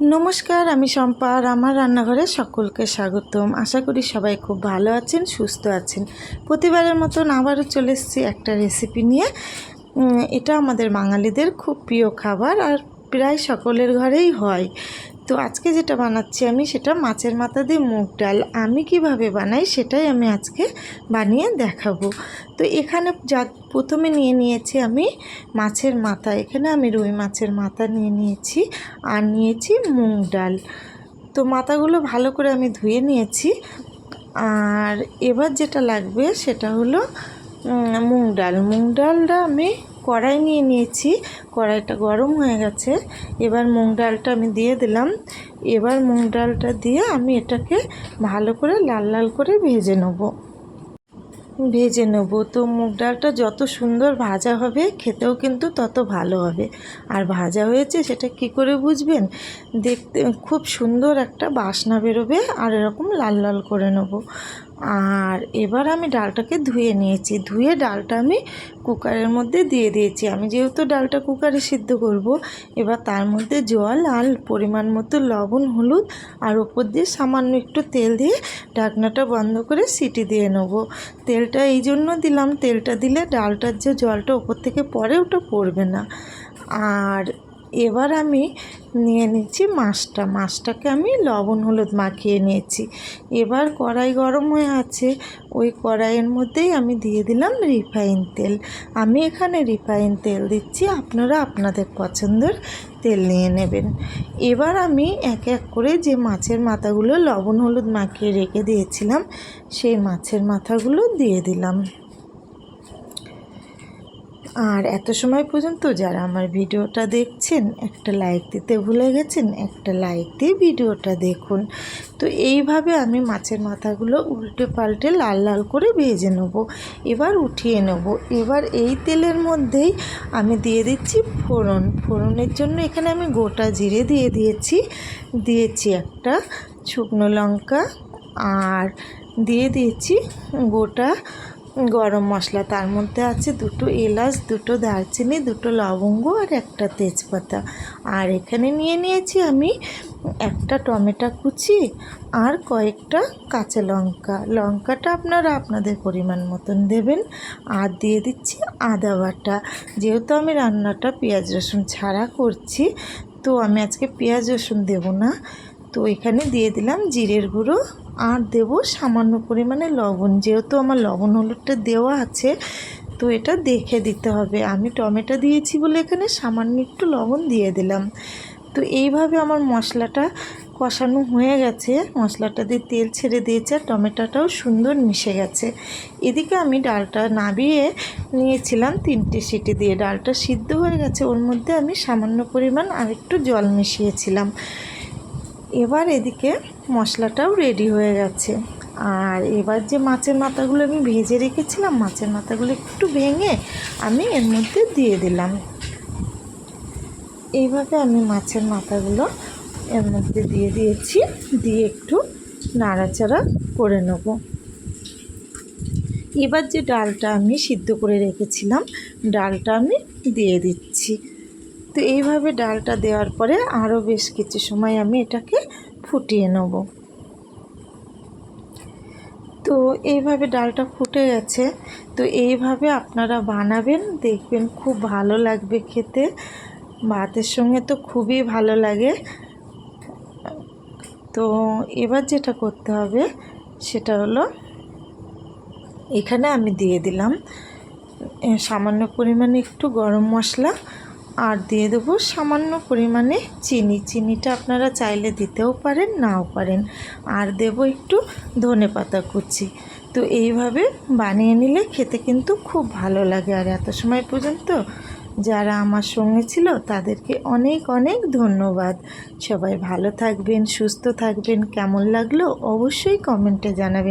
নমস্কার, আমি শম্পা আর আমার রান্নাঘরে সকলকে স্বাগতম। আশা করি সবাই খুব ভালো আছেন, সুস্থ আছেন। প্রতিবারের মতন আবারও চলে এসেছি একটা রেসিপি নিয়ে। এটা আমাদের বাঙালিদের খুব প্রিয় খাবার আর প্রায় সকলের ঘরেই হয়। তো আজকে যেটা বানাচ্ছি আমি সেটা মাছের মাথা দিয়ে মুগ ডাল। আমি কীভাবে বানাই সেটাই আমি আজকে বানিয়ে দেখাবো। তো এখানে যা প্রথমে নিয়ে নিয়েছি আমি মাছের মাথা। এখানে আমি রুই মাছের মাথা নিয়ে নিয়েছি আর নিয়েছি মুগ ডাল। তো মাথাগুলো ভালো করে আমি ধুয়ে নিয়েছি। আর এবার যেটা লাগবে সেটা হলো মুগ ডাল। মুগ ডালটা আমি কড়াই নিয়ে নিয়েছি। কড়াইটা গরম হয়ে গেছে। এবার মুগ ডালটা আমি দিয়ে দিলাম। এবার মুগ ডালটা দিয়ে আমি এটাকে ভালো করে লাল লাল করে ভেজে নেব। ভেজে নেব। তো মুগ ডালটা যত সুন্দর ভাজা হবে, খেতেও কিন্তু তত ভালো হবে। আর ভাজা হয়েছে সেটা কি করে বুঝবেন? দেখতে খুব সুন্দর একটা বাসনা বেরোবে আর এরকম লাল লাল করে নেব। আর এবার আমি ডালটাকে ধুয়ে নিয়েছি। ধুয়ে ডালটা আমি কুকারের মধ্যে দিয়ে দিয়েছি। আমি যেহেতু ডালটা কুকারে সিদ্ধ করব, এবার তার মধ্যে জল আর পরিমাণ মতো লবণ, হলুদ আর ওপর দিয়ে সামান্য একটু তেল দিয়ে ঢাকনাটা বন্ধ করে সিটি দিয়ে নেব। তেলটা এই জন্য দিলাম, তেলটা দিলে ডালটার যে জলটা ওপর থেকে পরে ওটা পড়বে না। আর এবার আমি নিয়ে নিচ্ছি মাছটা। মাছটাকে আমি লবণ, হলুদ মাখিয়ে নিয়েছি। এবার কড়াই গরম হয়ে আছে। ওই কড়াইয়ের মধ্যেই আমি দিয়ে দিলাম রিফাইন তেল। আমি এখানে রিফাইন তেল দিচ্ছি। আপনারা আপনাদের পছন্দের তেল নিয়ে নেবেন। এবার আমি এক এক করে যে মাছের মাথাগুলো লবণ, হলুদ মাখিয়ে রেখে দিয়েছিলাম, সেই মাছের মাথাগুলো দিয়ে দিলাম। আর এত সময় পর্যন্ত যারা আমার ভিডিওটা দেখছেন, একটা লাইক দিতে ভুলে গেছেন, একটা লাইক দিয়ে ভিডিওটা দেখুন। তো এইভাবে আমি মাছের মাথাগুলো উল্টে পাল্টে লাল লাল করে ভেজে নেব, এবার উঠিয়ে নেব। এবার এই তেলের মধ্যেই আমি দিয়ে দিচ্ছি ফোড়ন। ফোড়নের জন্য এখানে আমি গোটা জিরে দিয়ে দিয়েছি। দিয়েছি একটা শুকনো লঙ্কা আর দিয়ে দিয়েছি গোটা গরম মশলা, তার মধ্যে আছে দুটো এলাচ, দুটো দারচিনি, দুটো লবঙ্গ আর একটা তেজপাতা। আর এখানে নিয়ে নিয়েছি আমি একটা টমেটো কুচি আর কয়েকটা কাঁচা লঙ্কা। লঙ্কাটা আপনারা আপনাদের পরিমাণ মতন দেবেন। আর দিয়ে দিচ্ছি আদা বাটা। যেহেতু আমি রান্নাটা পেঁয়াজ রসুন ছাড়া করছি, তো আমি আজকে পেঁয়াজ রসুন দেবো না। তো এখানে দিয়ে দিলাম জিরের গুঁড়ো আর দেব সামান্য পরিমাণে লবণ। যেহেতু আমার লবণ হলুদটা দেওয়া আছে, তো এটা দেখে দিতে হবে। আমি টমেটো দিয়েছি বলে এখানে সামান্য একটু লবণ দিয়ে দিলাম। তো এইভাবে আমার মশলাটা কষানো হয়ে গেছে। মশলাটা দিয়ে তেল ছেড়ে দিয়েছে আর টমেটোটাও সুন্দর মিশে গেছে। এদিকে আমি ডালটা নাবিয়ে নিয়েছিলাম তিনটে সিটি দিয়ে। ডালটা সিদ্ধ হয়ে গেছে, ওর মধ্যে আমি সামান্য পরিমাণ আর একটু জল মিশিয়েছিলাম। এবার এদিকে মশলাটাও রেডি হয়ে গেছে। আর এবার যে মাছের মাথাগুলো আমি ভেজে রেখেছিলাম, মাছের মাথাগুলো একটু ভেঙে আমি এর মধ্যে দিয়ে দিলাম। এইভাবে আমি মাছের মাথাগুলো এর মধ্যে দিয়ে দিয়েছি, দিয়ে একটু নাড়াচাড়া করে নেব। এবার যে ডালটা আমি সিদ্ধ করে রেখেছিলাম, ডালটা আমি দিয়ে দিচ্ছি। তো এইভাবে ডালটা দেওয়ার পরে আরও বেশ কিছু সময় আমি এটাকে ফুটিয়ে নেব। তো এইভাবে ডালটা ফুটে গেছে। তো এইভাবে আপনারা বানাবেন, দেখবেন খুব ভালো লাগবে খেতে। ভাতের সঙ্গে তো খুবই ভালো লাগে। তো এবার যেটা করতে হবে, সেটা হলো এখানে আমি দিয়ে দিলাম সামান্য পরিমাণে একটু গরম মশলা আর দিয়ে দেবো সামান্য পরিমাণে চিনি। চিনিটা আপনারা চাইলে দিতেও পারেন, নাও পারেন। আর দেব একটু ধনে পাতা কুচি। তো এইভাবে বানিয়ে নিলে খেতে কিন্তু খুব ভালো লাগে। আর এত সময় পর্যন্ত যারা আমার সঙ্গে ছিল, তাদেরকে অনেক অনেক ধন্যবাদ। সবাই ভালো থাকবেন, সুস্থ থাকবেন, কেমন লাগল অবশ্যই কমেন্টে জানাবেন।